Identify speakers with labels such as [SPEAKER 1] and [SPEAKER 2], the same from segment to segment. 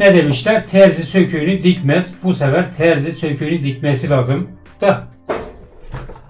[SPEAKER 1] Ne demişler? Terzi söküğünü dikmez. Bu sefer terzi söküğünü dikmesi lazım. Da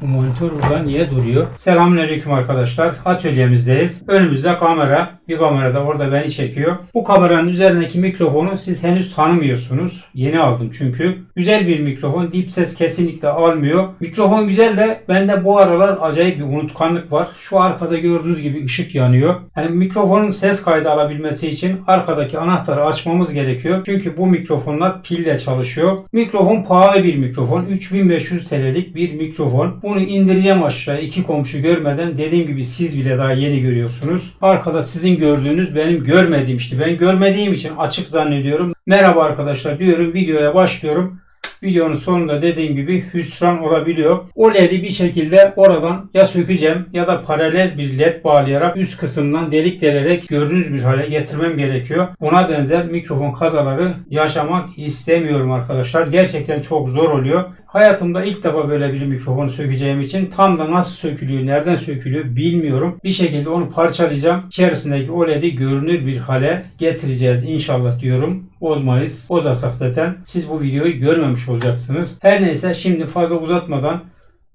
[SPEAKER 1] bu monitör burada niye duruyor? Selamünaleyküm arkadaşlar. Atölyemizdeyiz. Önümüzde kamera. Bir kamera da orada beni çekiyor. Bu kameranın üzerindeki mikrofonu siz henüz tanımıyorsunuz. Yeni aldım çünkü. Güzel bir mikrofon. Dip ses kesinlikle almıyor. Mikrofon güzel de bende bu aralar acayip bir unutkanlık var. Şu arkada gördüğünüz gibi ışık yanıyor. Yani mikrofonun ses kaydı alabilmesi için arkadaki anahtarı açmamız gerekiyor. Çünkü bu mikrofonlar pille çalışıyor. Mikrofon pahalı bir mikrofon. 3500 TL'lik bir mikrofon. Bunu indireceğim aşağı iki komşu görmeden. Dediğim gibi siz bile daha yeni görüyorsunuz. Arkada sizin gördüğünüz benim görmediğim işte. Ben görmediğim için açık zannediyorum. Merhaba arkadaşlar diyorum. Videoya başlıyorum. Videonun sonunda dediğim gibi hüsran olabiliyor. O LED'i bir şekilde oradan ya sökeceğim ya da paralel bir LED bağlayarak üst kısımdan delik delerek görünür bir hale getirmem gerekiyor. Buna benzer mikrofon kazaları yaşamak istemiyorum arkadaşlar. Gerçekten çok zor oluyor. Hayatımda ilk defa böyle bir mikrofonu sökeceğim için tam da nasıl sökülüyor, nereden sökülüyor bilmiyorum. Bir şekilde onu parçalayacağım. İçerisindeki OLED'i görünür bir hale getireceğiz inşallah diyorum. Bozmayız. Bozarsak zaten siz bu videoyu görmemiş olacaksınız. Her neyse şimdi fazla uzatmadan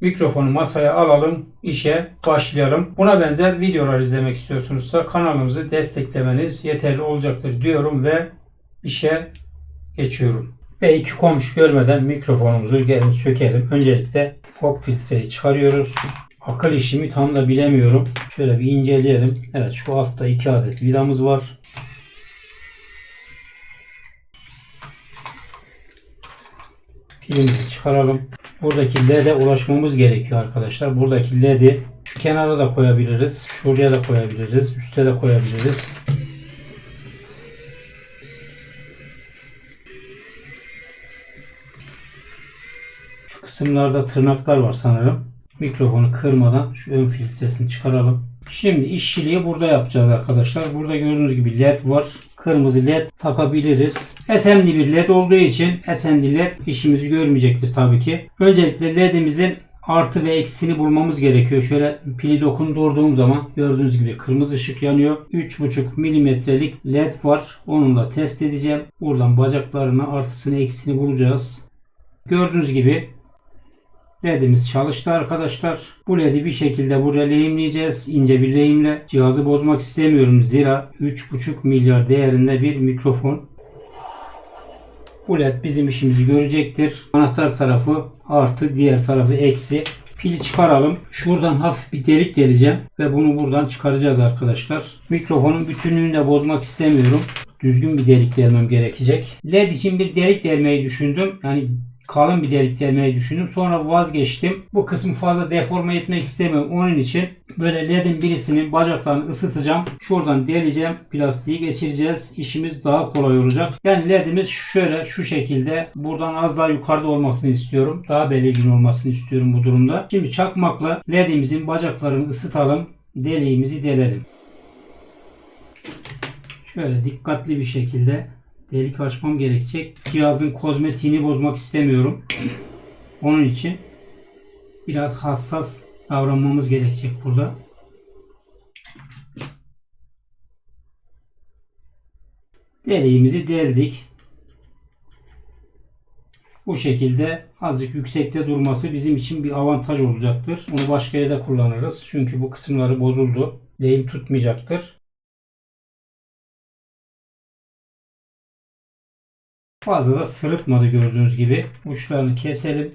[SPEAKER 1] mikrofonu masaya alalım, işe başlayalım. Buna benzer videolar izlemek istiyorsunuzsa kanalımızı desteklemeniz yeterli olacaktır diyorum ve işe geçiyorum. Ve iki komşu görmeden mikrofonumuzu gelin sökelim. Öncelikle pop filtreyi çıkarıyoruz. Akıl işimi tam da bilemiyorum. Şöyle bir inceleyelim. Evet şu altta iki adet vidamız var. Pilimizi çıkaralım. Buradaki LED'e ulaşmamız gerekiyor arkadaşlar. Buradaki LED'i şu kenara da koyabiliriz. Şuraya da koyabiliriz. Üste de koyabiliriz. Kısımlarda tırnaklar var sanırım. Mikrofonu kırmadan şu ön filtresini çıkaralım. Şimdi işçiliği burada yapacağız arkadaşlar. Burada gördüğünüz gibi led var. Kırmızı led takabiliriz. SMD bir led olduğu için SMD led işimizi görmeyecektir tabii ki. Öncelikle ledimizin artı ve eksisini bulmamız gerekiyor. Şöyle pili dokundurduğum zaman gördüğünüz gibi kırmızı ışık yanıyor. 3,5 milimetrelik led var. Onunla test edeceğim. Buradan bacaklarını artısını eksisini bulacağız. Gördüğünüz gibi LED'imiz çalıştı arkadaşlar. Bu LED'i bir şekilde buraya lehimleyeceğiz. İnce bir lehimle. Cihazı bozmak istemiyorum. Zira 3,5 milyar değerinde bir mikrofon. Bu LED bizim işimizi görecektir. Anahtar tarafı artı diğer tarafı eksi. Pili çıkaralım. Şuradan hafif bir delik deleceğim. Ve bunu buradan çıkaracağız arkadaşlar. Mikrofonun bütünlüğünü de bozmak istemiyorum. Düzgün bir delik delmem gerekecek. LED için bir delik delmeyi düşündüm. Yani kalın bir delik delmeyi düşündüm. Sonra vazgeçtim. Bu kısmı fazla deforme etmek istemiyorum. Onun için böyle ledin birisinin bacaklarını ısıtacağım. Şuradan deleceğim. Plastiği geçireceğiz. İşimiz daha kolay olacak. Yani ledimiz şöyle şu şekilde buradan az daha yukarıda olmasını istiyorum. Daha belirgin olmasını istiyorum bu durumda. Şimdi çakmakla ledimizin bacaklarını ısıtalım. Deliğimizi delelim. Şöyle dikkatli bir şekilde delik açmam gerekecek. Cihazın kozmetiğini bozmak istemiyorum. Onun için biraz hassas davranmamız gerekecek burada. Deliğimizi deldik. Bu şekilde azıcık yüksekte durması bizim için bir avantaj olacaktır. Onu başka yerde kullanırız. Çünkü bu kısımları bozuldu. Lehim tutmayacaktır. Fazla da sırıtmadı gördüğünüz gibi. Uçlarını keselim.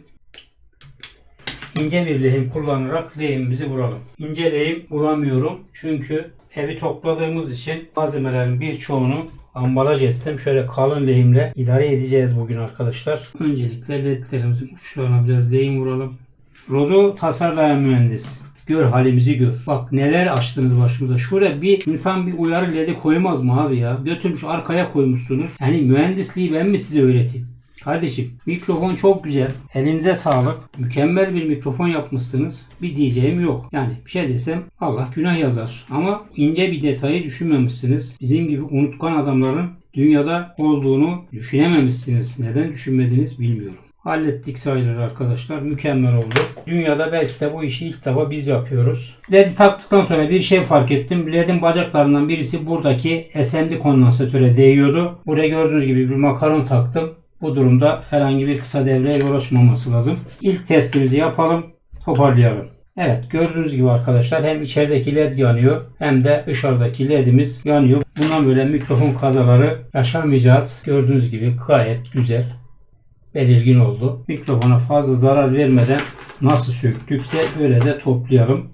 [SPEAKER 1] İnce bir lehim kullanarak lehimimizi vuralım. İnce lehim vuramıyorum. Çünkü evi topladığımız için malzemelerin birçoğunu ambalaj ettim. Şöyle kalın lehimle idare edeceğiz bugün arkadaşlar. Öncelikle ledlerimizin uçlarına biraz lehim vuralım. Rodu tasarlayan mühendis. Gör halimizi gör. Bak neler açtınız başımıza. Şuraya bir insan bir uyarı ledi koymaz mı abi ya? Götürmüş arkaya koymuşsunuz. Yani mühendisliği ben mi size öğreteyim? Kardeşim mikrofon çok güzel. Elinize sağlık. Mükemmel bir mikrofon yapmışsınız. Bir diyeceğim yok. Yani bir şey desem Allah günah yazar. Ama ince bir detayı düşünmemişsiniz. Bizim gibi unutkan adamların dünyada olduğunu düşünememişsiniz. Neden düşünmediniz bilmiyorum. Hallettik sayılır arkadaşlar. Mükemmel oldu. Dünyada belki de bu işi ilk defa biz yapıyoruz. LED'i taktıktan sonra bir şey fark ettim. LED'in bacaklarından birisi buradaki SMD kondansatöre değiyordu. Buraya gördüğünüz gibi bir makaron taktım. Bu durumda herhangi bir kısa devreyle uğraşmaması lazım. İlk testimizi yapalım. Toparlayalım. Evet gördüğünüz gibi arkadaşlar hem içerideki led yanıyor hem de dışarıdaki ledimiz yanıyor. Bundan böyle mikrofon kazaları yaşamayacağız. Gördüğünüz gibi gayet güzel belirgin oldu. Mikrofona fazla zarar vermeden nasıl söktükse öyle de toplayalım.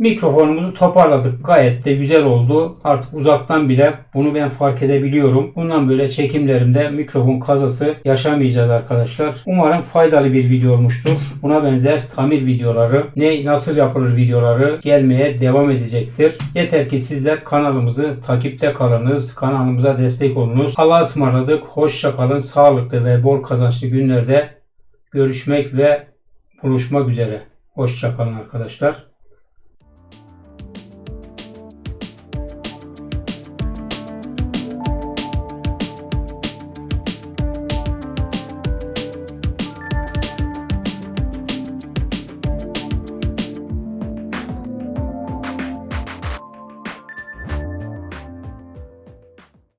[SPEAKER 1] Mikrofonumuzu toparladık. Gayet de güzel oldu. Artık uzaktan bile bunu ben fark edebiliyorum. Bundan böyle çekimlerimde mikrofon kazası yaşamayacağız arkadaşlar. Umarım faydalı bir video olmuştur. Buna benzer tamir videoları, ne nasıl yapılır videoları gelmeye devam edecektir. Yeter ki sizler kanalımızı takipte kalınız. Kanalımıza destek olunuz. Allah'a ısmarladık. Hoşça kalın. Sağlıklı ve bol kazançlı günlerde görüşmek ve buluşmak üzere. Hoşça kalın arkadaşlar.